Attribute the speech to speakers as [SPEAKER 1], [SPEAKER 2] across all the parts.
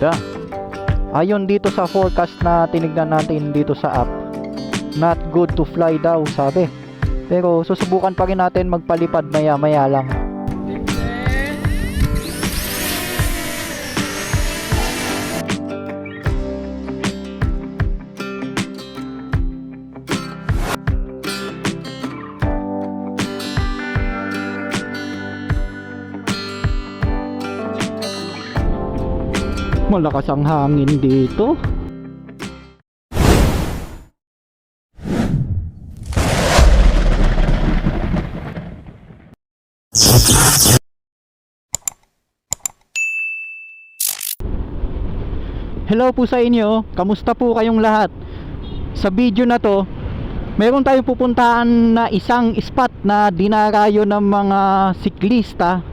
[SPEAKER 1] ganda. Ayon dito sa forecast na tinignan natin dito sa app, not good to fly daw sabi. Pero susubukan pa rin natin magpalipad maya maya lang. Malakas ang hangin dito. Hello po sa inyo. Kamusta po kayong lahat? Sa video na to, meron tayong pupuntahan na isang spot na dinarayo ng mga siklista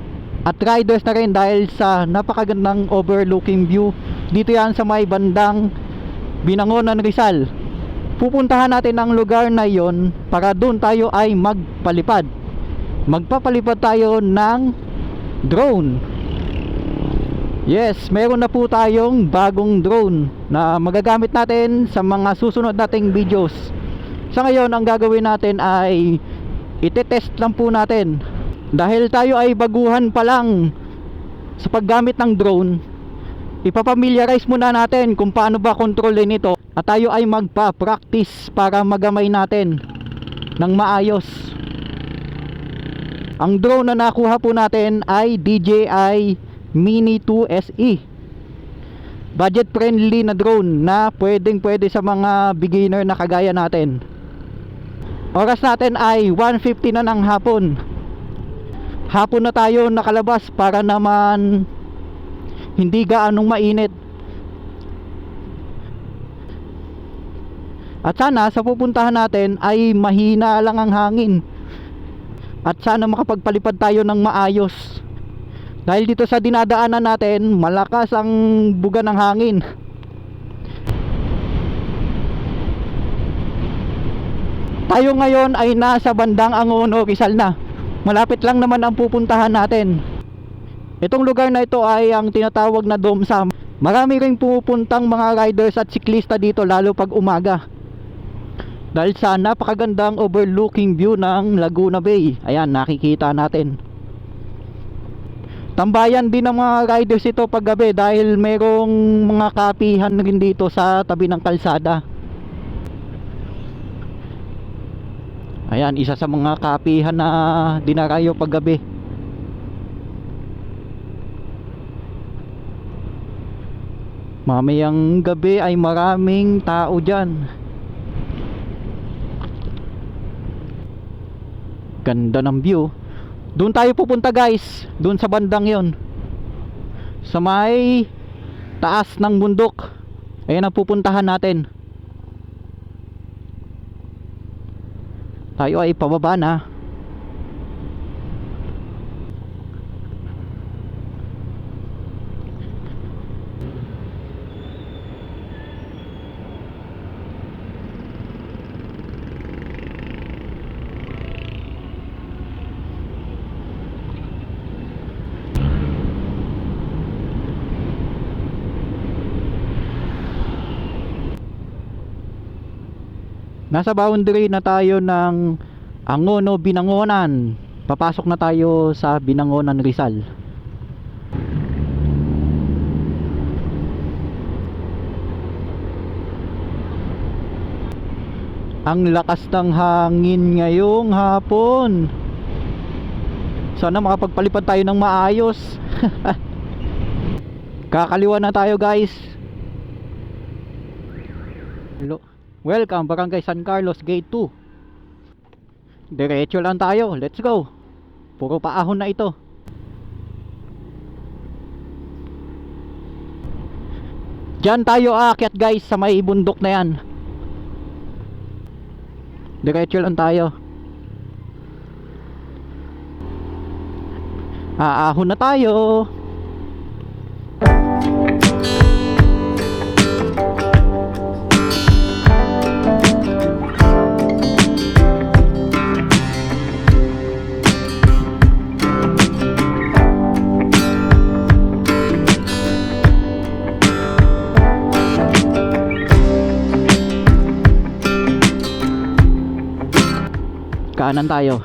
[SPEAKER 1] at riders na rin dahil sa napakagandang overlooking view dito yan sa may bandang Binangonan Rizal. Pupuntahan natin ang lugar na yon para doon tayo ay magpalipad. Magpapalipad tayo ng drone. Yes meron na po tayong bagong drone na magagamit natin sa mga susunod nating videos. Sa ngayon ang gagawin natin ay itetest lang po natin dahil tayo ay baguhan pa lang sa paggamit ng drone ipapamiliarize muna natin kung paano ba kontrolin ito at tayo ay magpa-practice para magamay natin ng maayos. Ang drone na nakuha po natin ay DJI Mini 2 SE budget friendly na drone na pwedeng pwede sa mga beginner na kagaya natin. Oras natin ay 1.50 na ng hapon hapon na tayo nakalabas para naman hindi gaanong mainit. At sana sa pupuntahan natin ay mahina lang ang hangin. At sana makapagpalipad tayo ng maayos. Dahil dito sa dinadaanan natin malakas ang buga ng hangin. Tayo ngayon ay nasa bandang Angono Rizal na malapit lang naman ang pupuntahan natin. Itong lugar na ito ay ang tinatawag na Domsam marami ring pupuntang mga riders at siklista dito lalo pag umaga. Dahil sa napakagandang overlooking view ng Laguna Bay. Ayan nakikita natin. Tambayan din ng mga riders ito pag gabi dahil merong mga kapihan rin dito sa tabi ng kalsada Ayan, isa sa mga kapihan na dinarayo paggabi. Mamayang gabi ay maraming tao dyan. Ganda ng view. Doon tayo pupunta guys. Doon sa bandang yon. Sa may taas ng bundok. Ayan ang pupuntahan natin. Tayo ay pababa na Nasa boundary na tayo ng Angono Binangonan. Papasok na tayo sa Binangonan Rizal. Ang lakas ng hangin ngayong hapon. Sana makapagpalipad tayo ng maayos. Kakaliwa na tayo guys. Hello. Welcome Barangay San Carlos Gate 2 Diretso lang tayo. Let's go. Puro paahon na ito. Diyan tayo aakyat guys sa may bundok na yan. Diretso lang tayo. Aahon na tayo Daanan tayo.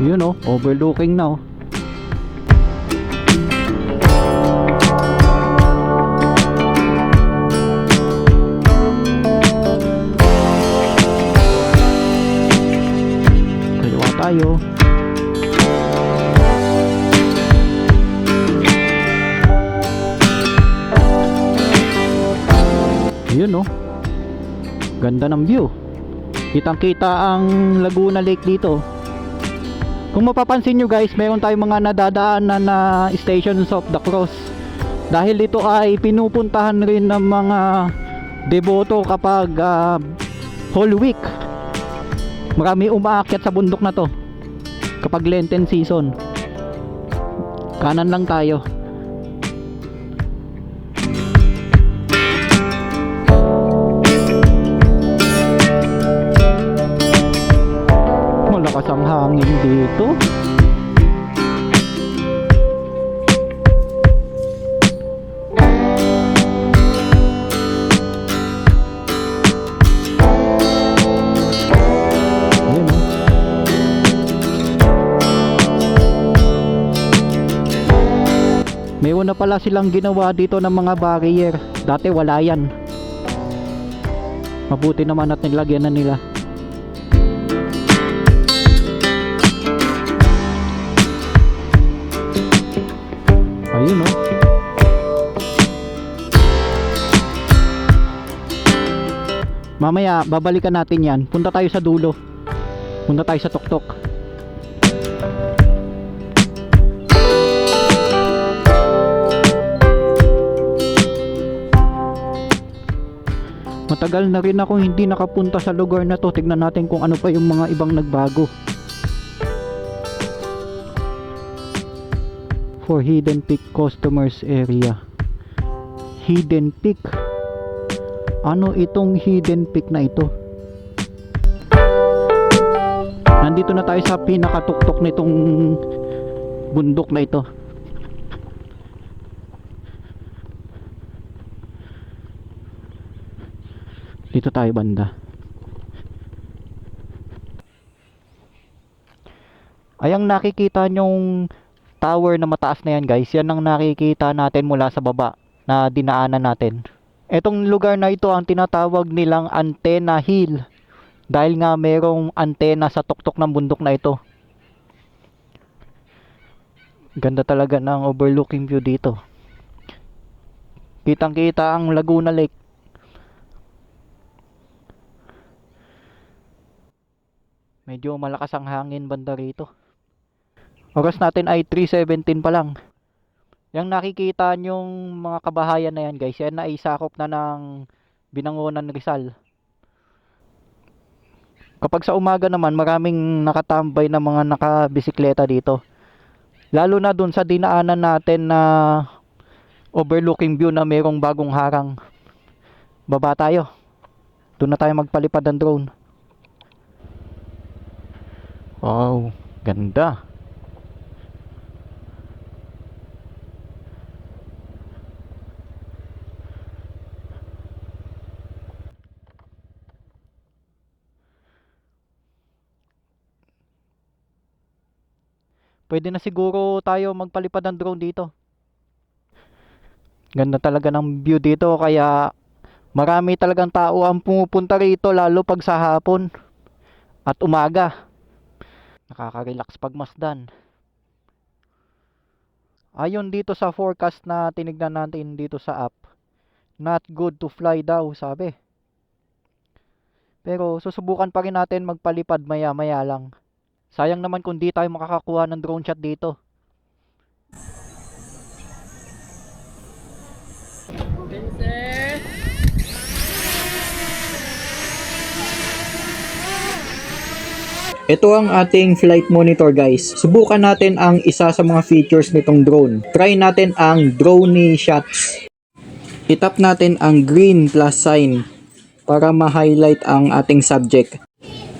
[SPEAKER 1] Yun oh, overlooking na oh. Kaliwa tayo. Ganda ng view. Kitang kita ang Laguna Lake dito. Kung mapapansin nyo guys, meron tayong mga nadadaanan na stations of the cross. Dahil ito ay pinupuntahan rin ng mga deboto kapag ah, Holy Week. Marami umaakyat sa bundok na to kapag Lenten season. Kanan lang tayo. Hangin dito. Meron na pala silang ginawa dito ng mga barrier. Dati wala yan. Mabuti naman at nilagyan na nila. Mamaya babalikan natin yan. Punta tayo sa dulo. Punta tayo sa tuktok. Matagal na rin ako hindi nakapunta sa lugar na to. Tignan natin kung ano pa yung mga ibang nagbago. For Hidden Peak Customers Area. Hidden Peak. Ano itong Hidden Peak na ito? Nandito na tayo sa pinakatuktok nitong bundok na ito. Dito tayo banda. Ayang nakikita nyong tower na mataas na yan guys, yan ang nakikita natin mula sa baba na dinaanan natin. Etong lugar na ito ang tinatawag nilang Antenna Hill dahil nga merong antena sa tuktok ng bundok na ito. Ganda talaga ng overlooking view dito. Kitang kita ang Laguna Lake. Medyo malakas ang hangin banda rito. Oras natin ay 3.17 pa lang. Yung nakikita nyong mga kabahayan na yan guys, yan ay sakop na ng Binangonan Rizal. Kapag sa umaga naman, maraming nakatambay na mga nakabisikleta dito. Lalo na dun sa dinaanan natin na overlooking view na merong bagong harang. Baba tayo. Doon na tayo magpalipad ng drone. Wow, ganda. Pwede na siguro tayo magpalipad ng drone dito. Ganda talaga ng view dito kaya marami talagang tao ang pumupunta rito lalo pag sa hapon at umaga. Nakaka-relax pag masdan. Ayon dito sa forecast na tinignan natin dito sa app, not good to fly daw sabi. Pero susubukan pa rin natin magpalipad maya-maya lang. Sayang naman kung di tayo makakakuha ng drone shot dito.
[SPEAKER 2] Ito ang ating flight monitor guys. Subukan natin ang isa sa mga features nitong drone. Try natin ang drone shots. Itap natin ang green plus sign para ma-highlight ang ating subject.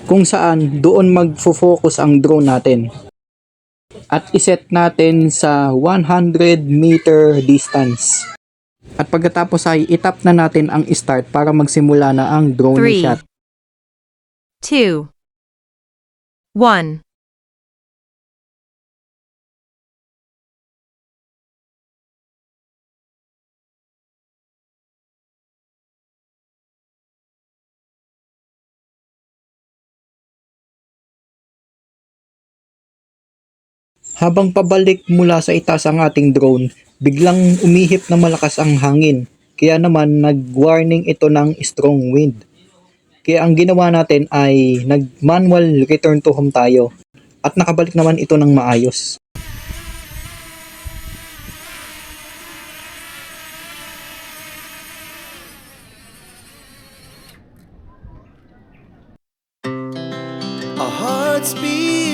[SPEAKER 2] Kung saan doon magfo-focus ang drone natin. At iset natin sa 100 meter distance. At pagkatapos ay itap na natin ang start para magsimula na ang drone
[SPEAKER 3] Three.
[SPEAKER 2] shot.
[SPEAKER 3] two, one.
[SPEAKER 2] Habang pabalik mula sa itaas ang ating drone, biglang umihip na malakas ang hangin. Kaya naman nag-warning ito ng strong wind. Kaya ang ginawa natin ay nag-manual return to home tayo. At nakabalik naman ito ng maayos.
[SPEAKER 4] Our hearts beat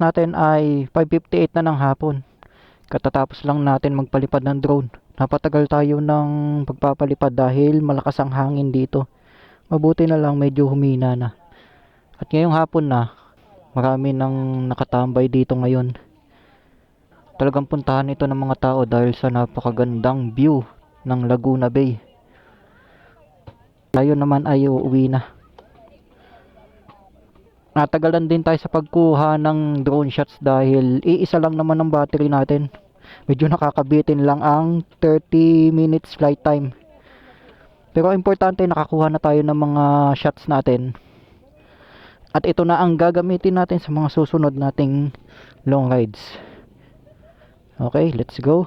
[SPEAKER 1] Oras natin ay 5.58 na ng hapon. Katatapos lang natin magpalipad ng drone. Napatagal tayo ng pagpapalipad dahil malakas ang hangin dito. Mabuti na lang medyo humina na. At ngayong hapon na, marami nang nakatambay dito ngayon. Talagang puntahan ito ng mga tao dahil sa napakagandang view ng Laguna Bay. Tayo naman ay uuwi na. Natagalan din tayo sa pagkuha ng drone shots dahil iisa lang naman ang battery natin. Medyo nakakabitin lang ang 30 minutes flight time. Pero importante nakakuha na tayo ng mga shots natin. At ito na ang gagamitin natin sa mga susunod nating long rides. Okay, let's go.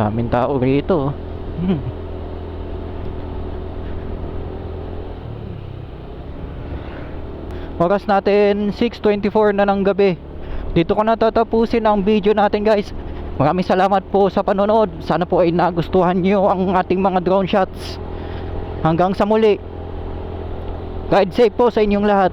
[SPEAKER 1] Daming tao rito. Hmm. Oras natin 6.24 na ng gabi. Dito ko na tatapusin ang video natin guys. Maraming salamat po sa panonood. Sana po ay nagustuhan nyo ang ating mga drone shots. Hanggang sa muli. Ride safe po sa inyong lahat.